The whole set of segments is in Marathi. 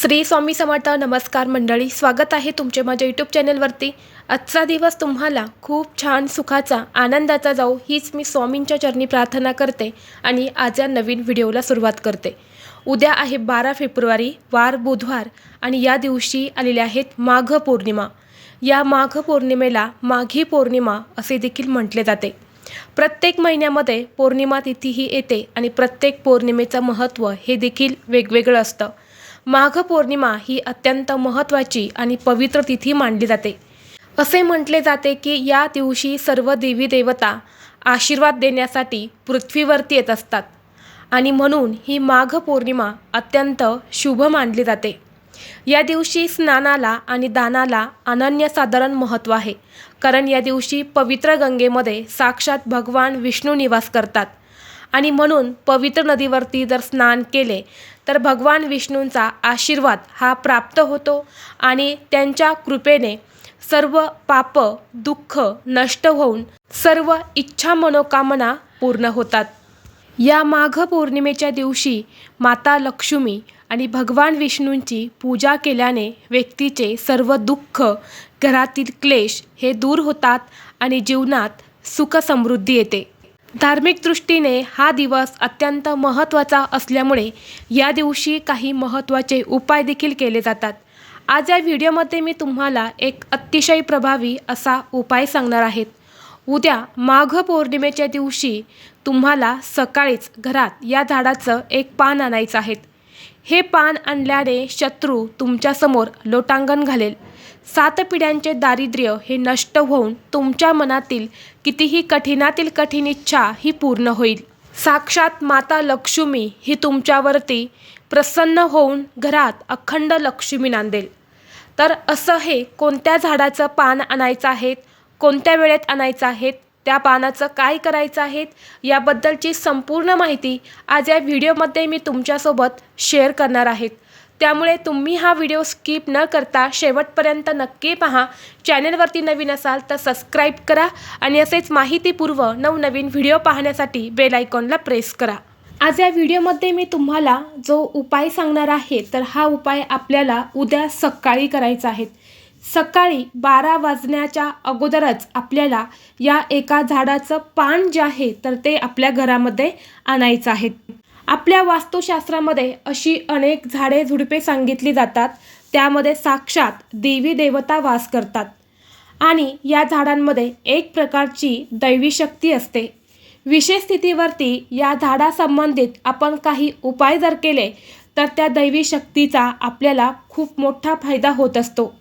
श्री स्वामी समर्थ नमस्कार मंडळी स्वागत आहे तुमचे माझ्या यूट्यूब चॅनलवरती आजचा दिवस तुम्हाला खूप छान सुखाचा आनंदाचा जाऊ हीच मी स्वामींच्या चरणी प्रार्थना करते आणि आज या नवीन व्हिडिओला सुरुवात करते. उद्या आहे बारा फेब्रुवारी वार बुधवार आणि या दिवशी आलेले आहेत माघ पौर्णिमा. या माघ पौर्णिमेला माघी पौर्णिमा असे देखील म्हटले जाते. प्रत्येक महिन्यामध्ये पौर्णिमा तिथी ही येते आणि प्रत्येक पौर्णिमेचं महत्त्व हे देखील वेगवेगळं असतं. माघ पौर्णिमा ही अत्यंत महत्त्वाची आणि पवित्र तिथी मानली जाते. असे म्हटले जाते की या दिवशी सर्व देवी देवता आशीर्वाद देण्यासाठी पृथ्वीवरती येत असतात आणि म्हणून ही माघ पौर्णिमा अत्यंत शुभ मानली जाते. या दिवशी स्नानाला आणि दानाला अनन्यसाधारण महत्त्व आहे कारण या दिवशी पवित्र गंगेमध्ये साक्षात भगवान विष्णू निवास करतात. आणि म्हणून पवित्र नदीवरती जर स्नान केले तर भगवान विष्णूंचा आशीर्वाद हा प्राप्त होतो आणि त्यांच्या कृपेने सर्व पाप दुःख नष्ट होऊन सर्व इच्छा मनोकामना पूर्ण होतात. या माघ पौर्णिमेच्या दिवशी माता लक्ष्मी आणि भगवान विष्णूंची पूजा केल्याने व्यक्तीचे सर्व दुःख घरातील क्लेश हे दूर होतात आणि जीवनात सुख समृद्धी येते. धार्मिक दृष्टीने हा दिवस अत्यंत महत्त्वाचा असल्यामुळे या दिवशी काही महत्त्वाचे उपाय देखील केले जातात. आज या व्हिडिओमध्ये मी तुम्हाला एक अतिशय प्रभावी असा उपाय सांगणार आहेत उद्या माघ पौर्णिमेच्या दिवशी तुम्हाला सकाळीच घरात या झाडाचं एक पान आणायचं आहे. हे पान आणल्याने शत्रू तुमच्यासमोर लोटांगण घालेल. सात पिढ्यांचे दारिद्र्य हे नष्ट होऊन तुमच्या मनातील कितीही कठीणातील कठीण इच्छा ही पूर्ण होईल. साक्षात माता लक्ष्मी ही तुमच्यावरती प्रसन्न होऊन घरात अखंड लक्ष्मी नांदेल. तर असं हे कोणत्या झाडाचं पान आणायचं आहेत कोणत्या वेळेत आणायचं आहेत त्या पानाचं काय करायचं आहेत याबद्दलची संपूर्ण माहिती आज या व्हिडिओमध्ये मी तुमच्यासोबत शेअर करणार आहेत त्यामुळे तुम्ही हा व्हिडिओ स्किप न करता शेवटपर्यंत नक्की पहा. चॅनलवरती नवीन असाल तर सबस्क्राईब करा आणि असेच माहितीपूर्व नवनवीन व्हिडिओ पाहण्यासाठी बेल आयकॉनला प्रेस करा. आज या व्हिडिओमध्ये मी तुम्हाला जो उपाय सांगणार आहे तर हा उपाय आपल्याला उद्या सकाळी करायचा आहे. सकाळी बारा वाजण्याच्या अगोदरच आपल्याला या एका झाडाचं पान जे आहे तर ते आपल्या घरामध्ये आणायचं आहे. आपल्या वास्तुशास्त्रामध्ये अशी अनेक झाडे झुडपे सांगितली जातात त्यामध्ये साक्षात देवी देवता वास करतात. आणि या झाडांमध्ये एक प्रकारची दैवी शक्ती असते. विशेष स्थितीवरती या झाडासंबंधित आपण काही उपाय जर केले तर त्या दैवी शक्तीचा आपल्याला खूप मोठा फायदा होत असतो.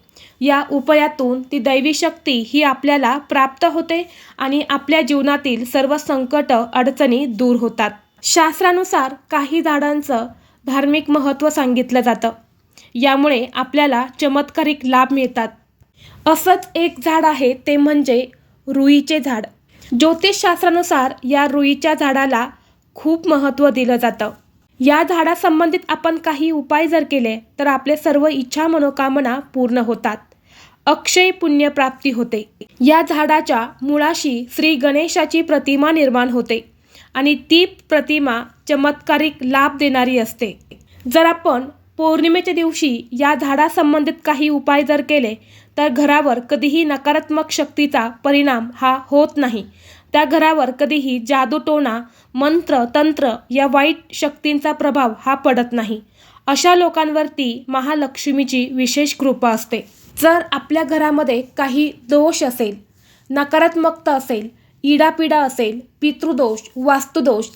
या उपायातून ती दैवी शक्ती ही आपल्याला प्राप्त होते आणि आपल्या जीवनातील सर्व संकट अडचणी दूर होतात. शास्त्रानुसार काही झाडांचं धार्मिक महत्त्व सांगितलं जातं. यामुळे आपल्याला चमत्कारिक लाभ मिळतात. असंच एक झाड आहे ते म्हणजे रुईचे झाड. ज्योतिषशास्त्रानुसार या रुईच्या झाडाला खूप महत्त्व दिलं जातं. या झाडासंबंधित आपण काही उपाय जर केले तर आपले सर्व इच्छा मनोकामना पूर्ण होतात. अक्षय पुण्यप्राप्ती होते. या झाडाच्या मुळाशी श्री गणेशाची प्रतिमा निर्माण होते. आणि ती प्रतिमा चमत्कारिक लाभ देणारी असते. जर आपण पौर्णिमेच्या दिवशी या झाडासंबंधित काही उपाय जर केले तर घरावर कधीही नकारात्मक शक्तीचा परिणाम हा होत नाही. त्या घरावर कधीही जादूटोणा मंत्र तंत्र या वाईट शक्तींचा प्रभाव हा पडत नाही. अशा लोकांवरती महालक्ष्मीची विशेष कृपा असते. जर आपल्या घरामध्ये काही दोष असेल नकारात्मकता असेल इडापिडा असेल पितृदोष वास्तुदोष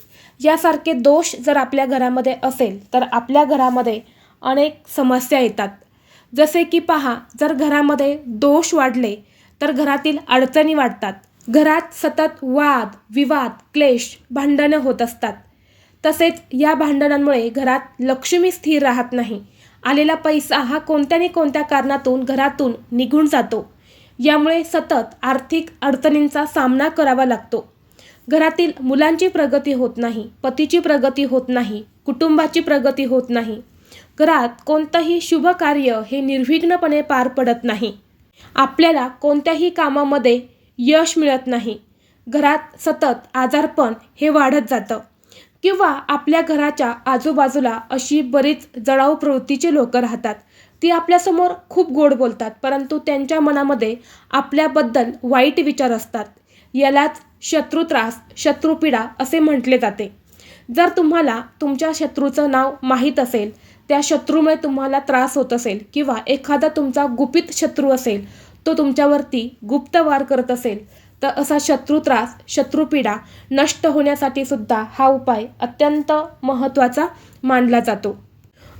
यासारखे दोष जर आपल्या घरामध्ये असेल तर आपल्या घरामध्ये अनेक समस्या येतात. जसे की पहा जर घरामध्ये दोष वाढले तर घरातील अडचणी वाढतात. घरात सतत वाद विवाद क्लेश भांडणं होत असतात. तसेच या भांडणांमुळे घरात लक्ष्मी स्थिर राहत नाही. आलेला पैसा हा कोणत्या ना कोणत्या कारणातून घरातून निघून जातो. यामुळे सतत आर्थिक अडचणींचा सामना करावा लागतो. घरातील मुलांची प्रगती होत नाही पतीची प्रगती होत नाही कुटुंबाची प्रगती होत नाही. घरात कोणतंही शुभ कार्य हे निर्विघ्नपणे पार पडत नाही. आपल्याला कोणत्याही कामामध्ये यश मिळत नाही. घरात सतत आजारपण हे वाढत जातं. किंवा आपल्या घराच्या आजूबाजूला अशी बरीच जळाऊ प्रवृत्तीचे लोक राहतात. ती आपल्यासमोर खूप गोड बोलतात परंतु त्यांच्या मनामध्ये आपल्याबद्दल वाईट विचार असतात. यालाच शत्रुत्रास शत्रुपीडा असे म्हटले जाते. जर तुम्हाला तुमच्या शत्रूचं नाव माहीत असेल त्या शत्रूमुळे तुम्हाला त्रास होत असेल किंवा एखादा तुमचा गुपित शत्रू असेल तो तुमच्यावरती गुप्त वार करत असेल तर असा शत्रुत्रास शत्रुपीडा नष्ट होण्यासाठी सुद्धा हा उपाय अत्यंत महत्त्वाचा मानला जातो.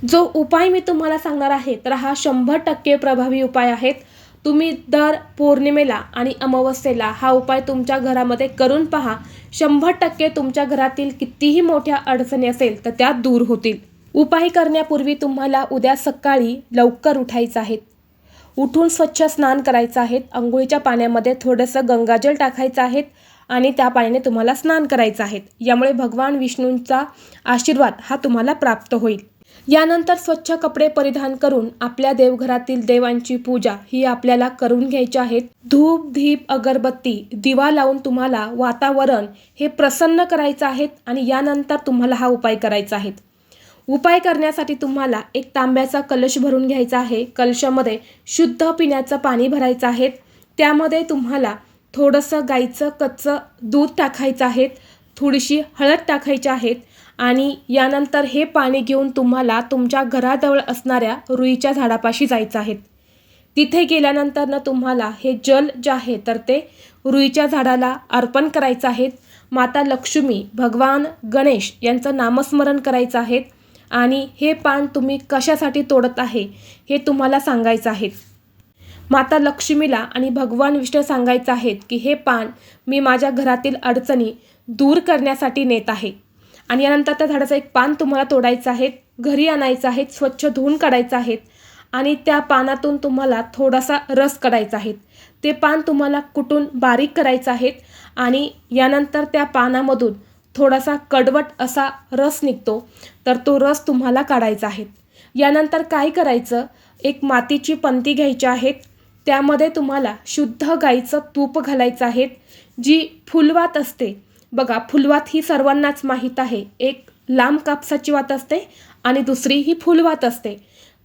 जो उपाय मी तुम्हाला सांगणार आहे तर हा शंभर टक्के प्रभावी उपाय आहेत. तुम्ही दर पौर्णिमेला आणि अमावस्येला हा उपाय तुमच्या घरामध्ये करून पहा. शंभर टक्के तुमच्या घरातील कितीही मोठ्या अडचणी असेल तर त्या दूर होतील. उपाय करण्यापूर्वी तुम्हाला उद्या सकाळी लवकर उठायचं आहे. उठून स्वच्छ स्नान करायचं आहे. आंघोळीच्या पाण्यामध्ये थोडंसं गंगाजल टाकायचं आहे आणि त्या पाण्याने तुम्हाला स्नान करायचं आहे. यामुळे भगवान विष्णूंचा आशीर्वाद हा तुम्हाला प्राप्त होईल. यानंतर स्वच्छ कपडे परिधान करून आपल्या देवघरातील देवांची पूजा ही आपल्याला करून घ्यायची आहे. धूप धीप अगरबत्ती दिवा लावून तुम्हाला वातावरण हे प्रसन्न करायचं आहे आणि यानंतर तुम्हाला हा उपाय करायचा आहे. उपाय करण्यासाठी तुम्हाला एक तांब्याचा कलश भरून घ्यायचा आहे. कलशामध्ये शुद्ध पिण्याचं पाणी भरायचं आहे. त्यामध्ये तुम्हाला थोडंसं गाईचं कच्चं दूध टाकायचं आहे. थोडीशी हळद टाकायची आहेत आणि यानंतर हे पाणी घेऊन तुम्हाला तुमच्या घराजवळ असणाऱ्या रुईच्या झाडापाशी जायचं आहे. तिथे गेल्यानंतर ना तुम्हाला हे जल जे आहे तर ते रुईच्या झाडाला अर्पण करायचं आहे. माता लक्ष्मी भगवान गणेश यांचं नामस्मरण करायचं आहे. आणि हे पान तुम्ही कशासाठी तोडत आहे हे तुम्हाला सांगायचं आहे. माता लक्ष्मीला आणि भगवान विष्णू सांगायचं आहेत की हे पान मी माझ्या घरातील अडचणी दूर करण्यासाठी नेत आहे. आणि यानंतर त्या झाडाचं एक पान तुम्हाला तोडायचं आहे घरी आणायचं आहे स्वच्छ धुवून काढायचं आहे आणि त्या पानातून तुम्हाला थोडासा रस काढायचा आहे. ते पान तुम्हाला कुटून बारीक करायचं आहे आणि यानंतर त्या पानामधून थोडासा कडवट असा रस निघतो तर तो रस तुम्हाला काढायचा आहे. यानंतर काय करायचं? एक मातीची पंती घ्यायची आहेत त्यामध्ये तुम्हाला शुद्ध गाईचं तूप घालायचं आहे जी फुलवात असते. बघा फुलवात ही सर्वांनाच माहीत आहे. एक लांब कापसाची वात असते आणि दुसरी ही फुलवात असते.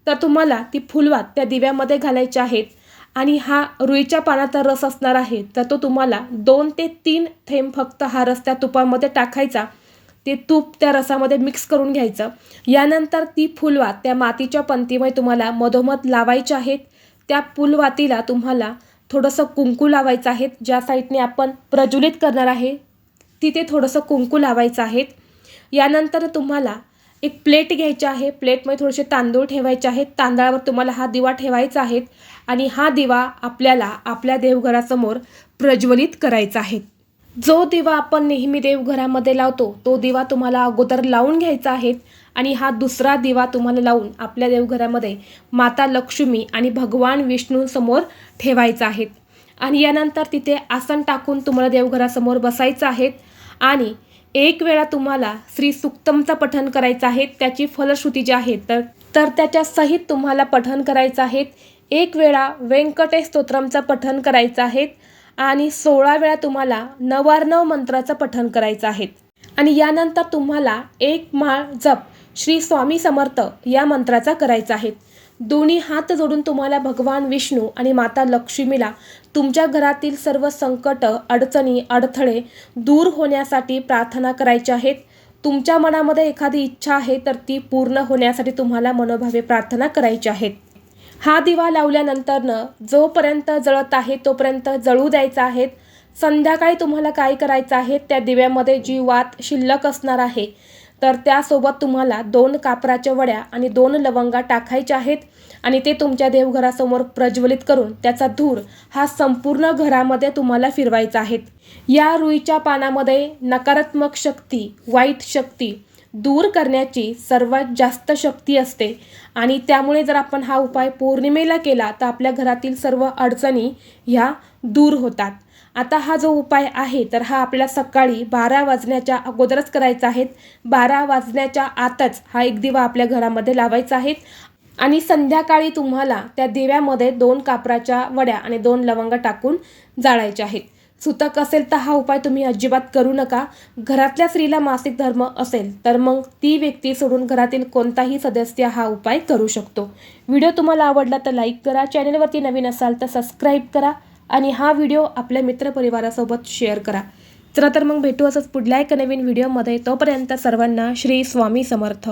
तर तुम्हाला ती फुलवात त्या दिव्यामध्ये घालायची आहेत आणि हा रुईच्या पानाचा रस असणार आहे. तर तो तुम्हाला दोन ते तीन थेंब फक्त हा रस त्या तुपामध्ये टाकायचा. ते तूप त्या रसामध्ये मिक्स करून घ्यायचं. यानंतर ती फुलवात त्या मातीच्या पंतीमध्ये तुम्हाला मधोमध लावायच्या आहेत. त्या फुलवातीला तुम्हाला थोडंसं कुंकू लावायचं आहे. ज्या साईडने आपण प्रज्वलित करणार आहे तिथे थोडंसं कुंकू लावायचं आहे यानंतर तुम्हाला एक प्लेट घ्यायची आहे. प्लेटमध्ये थोडेसे तांदूळ ठेवायचे आहेत. तांदळावर तुम्हाला हा दिवा ठेवायचा आहे आणि हा दिवा आपल्याला आपल्या देवघरासमोर प्रज्वलित करायचा आहे. जो दिवा आपण नेहमी देवघरामध्ये लावतो तो दिवा तुम्हाला अगोदर लावून घ्यायचा आहे आणि हा दुसरा दिवा तुम्हाला लावून आपल्या देवघरामध्ये माता लक्ष्मी आणि भगवान विष्णूंसमोर ठेवायचा आहे. आणि यानंतर तिथे आसन टाकून तुम्हाला देवघरासमोर बसायचं आहे आणि एक वेळा तुम्हाला श्री सुक्तमचं पठण करायचं आहे त्याची फलश्रुती जी आहे तर तर त्याच्या सहित तुम्हाला पठण करायचं आहे एक वेळा व्यंकटेश स्तोत्रमचं पठण करायचं आहे आणि सोळा वेळा तुम्हाला नवार्णव मंत्राचं पठण करायचं आहे आणि यानंतर तुम्हाला एक माळ जप श्री स्वामी समर्थ या मंत्राचा करायचा आहे. दोन्ही हात जोडून तुम्हाला भगवान विष्णू आणि माता लक्ष्मीला तुमच्या घरातील सर्व संकट अडचणी अडथळे दूर होण्यासाठी प्रार्थना करायच्या आहेत. तुमच्या मनामध्ये एखादी इच्छा आहे तर ती पूर्ण होण्यासाठी तुम्हाला मनोभावे प्रार्थना करायची आहेत. हा दिवा लावल्यानंतरनं जोपर्यंत जळत आहे तोपर्यंत जळू द्यायचा आहे. संध्याकाळी तुम्हाला काय करायचं आहे? त्या दिव्यामध्ये जी वात शिल्लक असणार आहे तर त्यासोबत तुम्हाला दोन कापराच्या वड्या आणि दोन लवंगा टाकायच्या आहेत आणि ते तुमच्या देवघरासमोर प्रज्वलित करून त्याचा धूर हा संपूर्ण घरामध्ये तुम्हाला फिरवायचा आहे. या रुईच्या पानामध्ये नकारात्मक शक्ती वाईट शक्ती दूर करण्याची सर्वात जास्त शक्ती असते. आणि त्यामुळे जर आपण हा उपाय पौर्णिमेला केला तर आपल्या घरातील सर्व अडचणी ह्या दूर होतात. आता हा जो उपाय आहे तर हा आपल्याला सकाळी बारा वाजण्याच्या अगोदरच करायचा आहे. बारा वाजण्याच्या आतच हा एक दिवा आपल्या घरामध्ये लावायचा आहे. आणि संध्याकाळी तुम्हाला त्या दिव्यामध्ये दोन कापराच्या वड्या आणि दोन लवंग टाकून जाळायच्या आहेत. सुतक असेल तर हा उपाय तुम्ही अजिबात करू नका. घरातल्या स्त्रीला मासिक धर्म असेल तर मग ती व्यक्ती सोडून घरातील कोणताही सदस्य हा उपाय करू शकतो. व्हिडिओ तुम्हाला आवडला तर लाईक करा चॅनलवरती नवीन असाल तर सबस्क्राईब करा आणि हा व्हिडिओ आपल्या मित्रपरिवारासोबत शेअर करा. चला तर मग भेटू असंच पुढल्या एका नवीन व्हिडिओमध्ये. तोपर्यंत सर्वांना श्री स्वामी समर्थ.